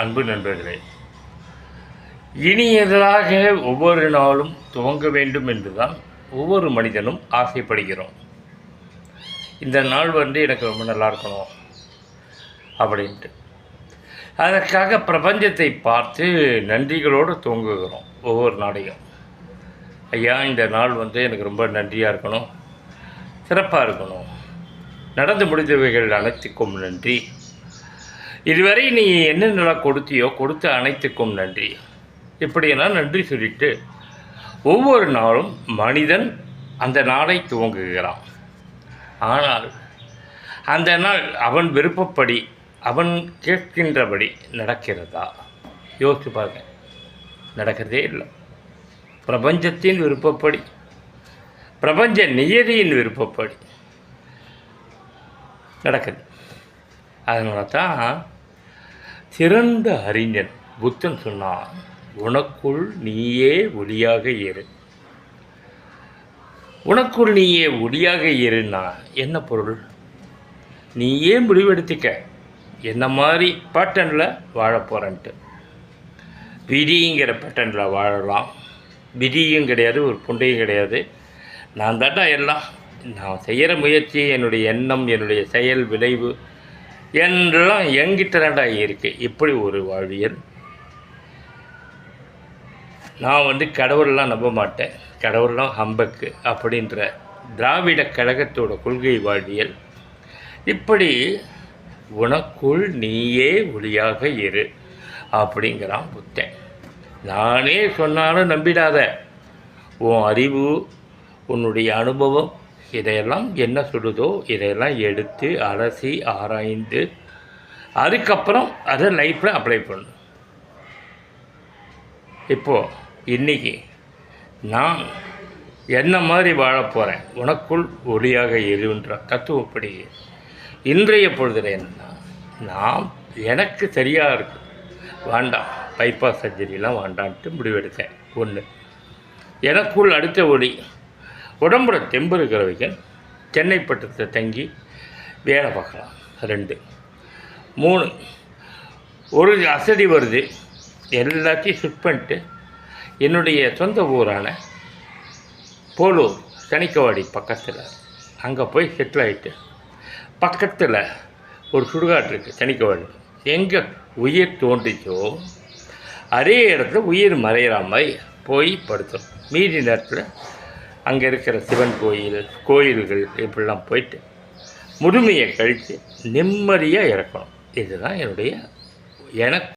அன்பு நண்பர்களே இனியதாக ஒவ்வொரு நாளும் துவங்க வேண்டும் என்றுதான் ஒவ்வொரு மனிதனும் ஆசைப்படுகிறோம். இந்த நாள் வந்து எனக்கு ரொம்ப நல்லா இருக்கணும் அப்படின்ட்டு. அதற்காக பிரபஞ்சத்தை பார்த்து நன்றிகளோடு துவங்குகிறோம் ஒவ்வொரு நாளையும். ஐயா இந்த நாள் வந்து எனக்கு ரொம்ப நன்றியாக இருக்கணும் சிறப்பாக இருக்கணும். நடந்து முடிந்தவைகள் அனைத்துக்கும் நன்றி. இதுவரை நீ என்னென்னலாம் கொடுத்தியோ கொடுத்த அனைத்துக்கும் நன்றி. இப்படியெல்லாம் நன்றி சொல்லிட்டு ஒவ்வொரு நாளும் மனிதன் அந்த நாளை துவங்குகிறான். ஆனால் அந்த நாள் அவன் விருப்பப்படி அவன் கேட்கின்றபடி நடக்கிறதா? யோசிச்சு பாருங்க. நடக்கிறதே இல்லை. பிரபஞ்சத்தின் விருப்பப்படி பிரபஞ்ச நியதியின் விருப்பப்படி நடக்குது. அதனால தான் சிறந்த அறிஞன் புத்தன் சொன்னான் உனக்குள் நீயே ஒளியாக இரு. உனக்குள் நீயே ஒளியாக இருன்னா என்ன பொருள்? நீயே முடிவெடுத்துக்க? என்ன மாதிரி பேட்டனில் வாழ போகிறேன்ட்டு விதிங்கிற பேட்டனில் வாழலாம். விதியும் கிடையாது ஒரு புண்டையும் கிடையாது. நான் தாண்டா எல்லாம் நான் செய்கிற முயற்சி என்னுடைய எண்ணம் என்னுடைய செயல் விளைவு என்றெல்லாம் என்கிட்ட தாண்டா இருக்குது இப்படி ஒரு வாழ்வியல். நான் வந்து கடவுள்லாம் நம்ப மாட்டேன். கடவுள்லாம் ஹம்பக்கு அப்படின்ற திராவிட கழகத்தோட கொள்கை வாழ்வியல். இப்படி உனக்குள் நீயே ஒளியாக இரு அப்படிங்கிறான் புத்தன். நானே சொன்னாலும் நம்பிடாத. உன் அறிவு உன்னுடைய அனுபவம் இதையெல்லாம் என்ன சொல்லுதோ இதையெல்லாம் எடுத்து அலசி ஆராய்ந்து அதுக்கப்புறம் அதை லைஃப்பில் அப்ளை பண்ணு. இப்போது இன்னைக்கு நான் என்ன மாதிரி வாழப்போகிறேன் உனக்குள் ஒளியாக இருன்ற தத்துவப்படி இன்றைய பொழுதில் என்னென்னா நான் எனக்கு சரியாக இருக்கு. வேண்டாம் பைபாஸ் சர்ஜரிலாம் வேண்டான்ட்டு முடிவெடுத்தேன். ஒன்று எனக்குள் அடுத்த ஒளி உடம்புல தெம்பு இருக்கிறவங்க சென்னை பட்டத்தில் தங்கி வேலை பார்க்கலாம். ரெண்டு. மூணு. ஒரு அசதி வருது. எல்லாத்தையும் ஷிஃப்ட் பண்ணிட்டு என்னுடைய சொந்த ஊரான போலூர் சனிக்கவாடி பக்கத்தில். அங்கே போய் செட்டில் ஆகிட்டு பக்கத்தில் ஒரு சுடுகாட்டு இருக்குது சனிக்கவாடி. எங்கே உயிர் தோன்றிச்சோ அதே இடத்துல உயிர் மறையிற மாதிரி போய் படுத்தோம் மீதி நேரத்தில் அங்கே இருக்கிற சிவன் கோயில் கோயில்கள் இப்படிலாம் போயிட்டு முழுமையை கழித்து நிம்மதியாக இறக்கணும். இதுதான் என்னுடைய எனக்கு